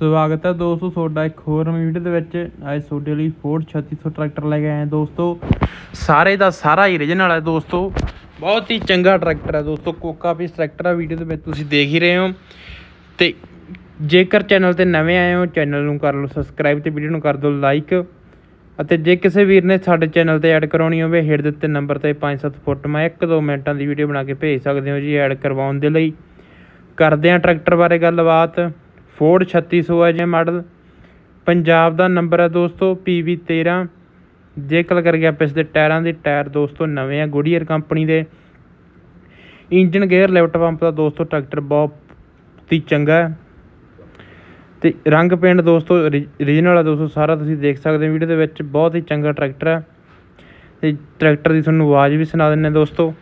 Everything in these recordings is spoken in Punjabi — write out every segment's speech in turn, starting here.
ਸਵਾਗਤ ਹੈ ਦੋਸਤੋ, ਤੁਹਾਡਾ ਇੱਕ ਹੋਰ ਨਵੀਂ ਵੀਡੀਓ ਦੇ ਵਿੱਚ। ਅੱਜ ਤੁਹਾਡੇ ਲਈ ਫੋਰਡ 3600 ਟਰੈਕਟਰ ਲੈ ਕੇ ਆਏ ਹਾਂ ਦੋਸਤੋ। ਸਾਰੇ ਦਾ ਸਾਰਾ ਹੀ ਰੀਜਨਲ ਹੈ ਦੋਸਤੋ। ਬਹੁਤ ਹੀ ਚੰਗਾ ਟਰੈਕਟਰ ਹੈ ਦੋਸਤੋ, ਕੋਕਾ ਪੀਸ ਟਰੈਕਟਰ ਆ ਵੀਡੀਓ ਦੇ ਵਿੱਚ ਤੁਸੀਂ ਦੇਖ ਹੀ ਰਹੇ ਹੋ। ਤੇ ਜੇਕਰ ਚੈਨਲ ਤੇ ਨਵੇਂ ਆਏ ਹੋ ਚੈਨਲ ਨੂੰ ਕਰ ਲਓ ਸਬਸਕ੍ਰਾਈਬ ਤੇ ਵੀਡੀਓ ਨੂੰ ਕਰ ਦਿਓ ਲਾਈਕ ਅਤੇ ਜੇ ਕਿਸੇ ਵੀਰ ਨੇ ਸਾਡੇ ਚੈਨਲ ਤੇ ਐਡ ਕਰਾਉਣੀ ਹੋਵੇ, ਹੇਠ ਦਿੱਤੇ ਨੰਬਰ ਤੇ 5-7 ਫੁੱਟ ਮੈਂ 1-2 ਮਿੰਟਾਂ ਦੀ ਵੀਡੀਓ ਬਣਾ ਕੇ ਭੇਜ ਸਕਦੇ ਹੋ ਜੀ ਐਡ ਕਰਵਾਉਣ ਦੇ ਲਈ। ਕਰਦੇ ਹਾਂ ਟਰੈਕਟਰ ਬਾਰੇ ਗੱਲਬਾਤ। ਫੋਰਡ 3600 ਹੈ ਜੇ ਮਾਡਲ। ਪੰਜਾਬ ਦਾ ਨੰਬਰ ਹੈ ਦੋਸਤੋ PV 13 ਜੇ ਕਲ ਕਰ ਗਿਆ ਪਿਛਲੇ ਟਾਇਰਾਂ ਦੇ, ਟਾਇਰ ਦੋਸਤੋ ਨਵੇਂ ਆ ਗੁਡੀਅਰ ਕੰਪਨੀ ਦੇ। ਇੰਜਨ ਗੇਅਰ ਲਿਫਟ ਪੰਪ ਦਾ ਦੋਸਤੋ ਟਰੈਕਟਰ ਬਹੁਤ ਹੀ ਚੰਗਾ ਹੈ। ਤੇ ਰੰਗ ਪੇਂਟ ਦੋਸਤੋ ਰੀਜਨਲ ਹੈ ਦੋਸਤੋ, ਸਾਰਾ ਤੁਸੀਂ ਦੇਖ ਸਕਦੇ ਹੋ, ਵੀਡੀਓ ਦੇ ਵਿੱਚ ਬਹੁਤ ਹੀ ਚੰਗਾ ਟਰੈਕਟਰ ਹੈ। ਤੇ ਟਰੈਕਟਰ ਦੀ ਤੁਹਾਨੂੰ ਆਵਾਜ਼ ਵੀ ਸੁਣਾ ਦਿੰਨੇ ਦੋਸਤੋ।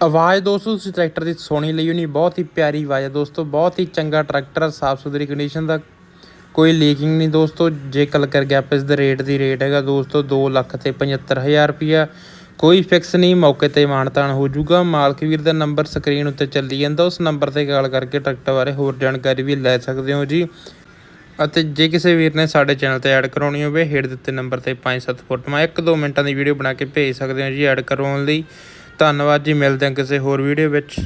ਆਵਾਜ਼ ਦੋਸਤੋ, ਤੁਸੀਂ ਟਰੈਕਟਰ ਦੀ ਸੁਣੀ ਲਈ ਹੋਣੀ, ਬਹੁਤ ਹੀ ਪਿਆਰੀ ਆਵਾਜ਼ ਹੈ ਦੋਸਤੋ, ਬਹੁਤ ਹੀ ਚੰਗਾ ਟਰੈਕਟਰ ਸਾਫ਼ ਸੁਥਰੀ ਕੰਡੀਸ਼ਨ ਦਾ ਕੋਈ ਲੀਕਿੰਗ ਨਹੀਂ ਦੋਸਤੋ, ਜੇ ਗੱਲ ਕਰ ਗਿਆ ਇਸ ਦੇ ਰੇਟ ਦੀ ਰੇਟ ਹੈਗਾ ਦੋਸਤੋ 2 ਲੱਖ ਤੇ 75000 ਰੁਪਿਆ ਕੋਈ ਫਿਕਸ ਨਹੀਂ, ਮੌਕੇ ਤੇ ਮਾਨਤਾਨ ਹੋ ਜਾਊਗਾ। ਮਾਲਕ ਵੀਰ ਦਾ ਨੰਬਰ ਸਕਰੀਨ ਉੱਤੇ ਚੱਲੀ ਜਾਂਦਾ, ਉਸ ਨੰਬਰ ਤੇ ਕਾਲ ਕਰਕੇ ਟਰੈਕਟਰ ਬਾਰੇ ਹੋਰ ਜਾਣਕਾਰੀ ਵੀ ਲੈ ਸਕਦੇ ਹੋ ਜੀ। ਅਤੇ ਜੇ ਕਿਸੇ ਵੀਰ ਨੇ ਸਾਡੇ ਚੈਨਲ ਤੇ ਐਡ ਕਰਾਉਣੀ ਹੋਵੇ, ਹੇਠ ਦਿੱਤੇ ਨੰਬਰ ਤੇ 5-7 ਫੁੱਟ ਮੈਂ 1-2 ਮਿੰਟਾਂ ਦੀ ਵੀਡੀਓ ਬਣਾ ਕੇ ਭੇਜ ਸਕਦੇ ਹੋ ਜੀ ਐਡ ਕਰਵਾਉਣ ਲਈ। ਧੰਨਵਾਦ ਜੀ ਮਿਲਦੇ ਹਾਂ ਕਿਸੇ ਹੋਰ ਵੀਡੀਓ ਵਿੱਚ।